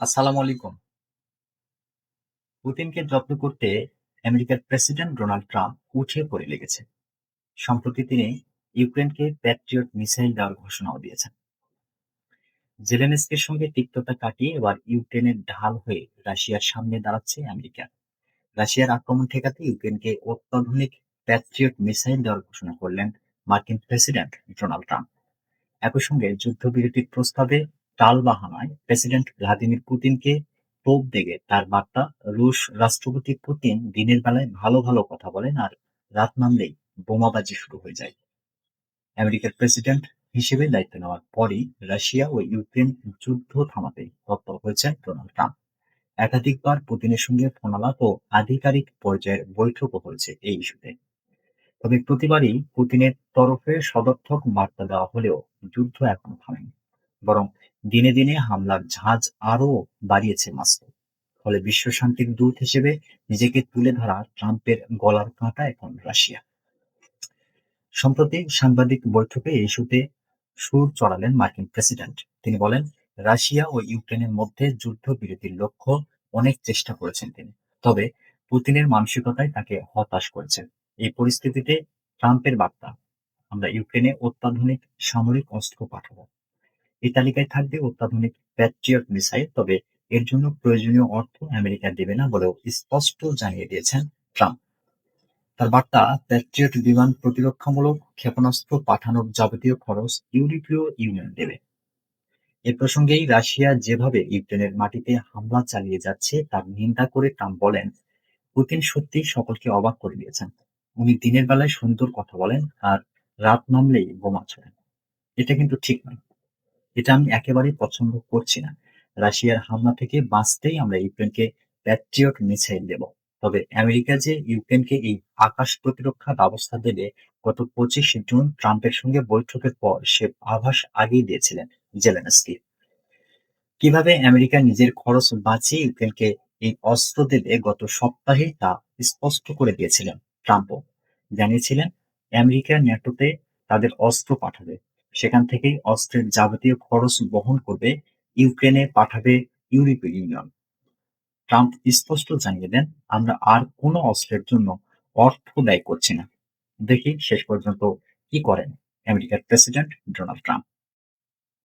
আসসালামু আলাইকুম। পুতিনকে জব্দ করতে আমেরিকার প্রেসিডেন্ট ডোনাল্ড ট্রাম্প উঠে পড়ে লেগেছে। সম্প্রতি তিনি ইউক্রেনকে প্যাট্রিয়ট মিসাইল দেওয়ার ঘোষণাও দিয়েছেন। জেলেনস্কির সঙ্গে তিক্ততা কাটিয়ে এবার ইউক্রেনের ঢাল হয়ে রাশিয়ার সামনে দাঁড়াচ্ছে আমেরিকা। রাশিয়ার আক্রমণ ঠেকাতে ইউক্রেনকে অত্যাধুনিক প্যাট্রিয়ট মিসাইল দেওয়ার ঘোষণা করলেন মার্কিন প্রেসিডেন্ট ডোনাল্ড ট্রাম্প। একই সঙ্গে যুদ্ধবিরতির প্রস্তাবে টালবাহানায় প্রেসিডেন্ট ভ্লাদিমির পুতিনকে তোপ দেগে তার বার্তা, রুশ রাষ্ট্রপতি পুতিন দিনের বেলায় ভালো ভালো কথা বলেন আর রাত নামলেই বোমাবাজি শুরু হয়ে যায়। আমেরিকার প্রেসিডেন্ট হিসেবে দায়িত্ব নেওয়ার পরই রাশিয়া ও ইউক্রেন যুদ্ধ থামাতে তৎপর হয়েছেন ডোনাল্ড ট্রাম্প। একাধিকবার পুতিনের সঙ্গে ফোনালাপ ও আধিকারিক পর্যায়ের বৈঠকও হয়েছে এই ইস্যুতে। তবে প্রতিবারই পুতিনের তরফে সদর্থক বার্তা দেওয়া হলেও যুদ্ধ এখনও থামেনি, বরং দিনে দিনে হামলার ঝাঁজ আরও বাড়িয়েছে মাস্কো। ফলে বিশ্ব শান্তির দূত হিসেবে নিজেকে তুলে ধরা ট্রাম্পের গলার কাঁটা এখন রাশিয়া। সম্প্রতি সাংবাদিক বৈঠকে ইস্যুতে সুর চড়ালেন মার্কিন প্রেসিডেন্ট। তিনি বলেন, রাশিয়া ও ইউক্রেনের মধ্যে যুদ্ধ যুদ্ধবিরতির লক্ষ্য অনেক চেষ্টা করেছেন তিনি। তবে পুতিনের মানসিকতায় তাকে হতাশ করেছে। এই পরিস্থিতিতে ট্রাম্পের বার্তা, আমরা ইউক্রেনে অত্যাধুনিক সামরিক অস্ত্র পাঠাবো। এই তালিকায় থাকবে অত্যাধুনিক প্যাট্রিয়ট মিসাইল তবে এর জন্য প্রয়োজনীয় অর্থ আমেরিকা দেবে না বলেও স্পষ্ট জানিয়ে দিয়েছেন ট্রাম্প। তার বার্তা প্যাট্রিয়ট বিমান প্রতিরক্ষামূলক ক্ষেপণাস্ত্র পাঠানোর যাবতীয় খরচ ইউরোপীয় ইউনিয়ন দেবে। এ প্রসঙ্গেই রাশিয়া যেভাবে ইউক্রেনের মাটিতে হামলা চালিয়ে যাচ্ছে, তার নিন্দা করে ট্রাম্প বলেন, পুতিন সত্যি সকলকে অবাক করে দিয়েছেন। উনি দিনের বেলায় সুন্দর কথা বলেন আর রাত নামলেই বোমা ছোড়েন। এটা কিন্তু ঠিক নয়। এটা আমি একেবারেই পছন্দ করছি না। রাশিয়ার হামলা থেকে বাঁচতেই আমরা ইউক্রেনকে প্যাট্রিয়ট মিসাইল দেব। তবে আমেরিকা যে ইউক্রেনকে এই আকাশ প্রতিরক্ষা ব্যবস্থা দেবে, গত পঁচিশ জুন ট্রাম্পের সঙ্গে বৈঠকের পর সে আভাস আগেই দিয়েছিলেন জেলেনস্কি। কীভাবে আমেরিকা নিজের খরচ বাঁচিয়ে ইউক্রেনকে এই অস্ত্র দেবে গত সপ্তাহে তা স্পষ্ট করে দিয়েছিলেন ট্রাম্পও। জানিয়েছিলেন, আমেরিকা ন্যাটোতে তাদের অস্ত্র পাঠাবে। সেখান থেকে অস্ত্রের যাবতীয় খরচ বহন করবে ইউক্রেনে পাঠাবে ইউরোপীয় ইউনিয়ন। ট্রাম্প স্পষ্ট জানিয়ে দেন, আমরা আর কোনো অস্ত্রের জন্য অর্থ ব্যয় করছি না। দেখি শেষ পর্যন্ত কি করেন আমেরিকার প্রেসিডেন্ট ডোনাল্ড ট্রাম্প।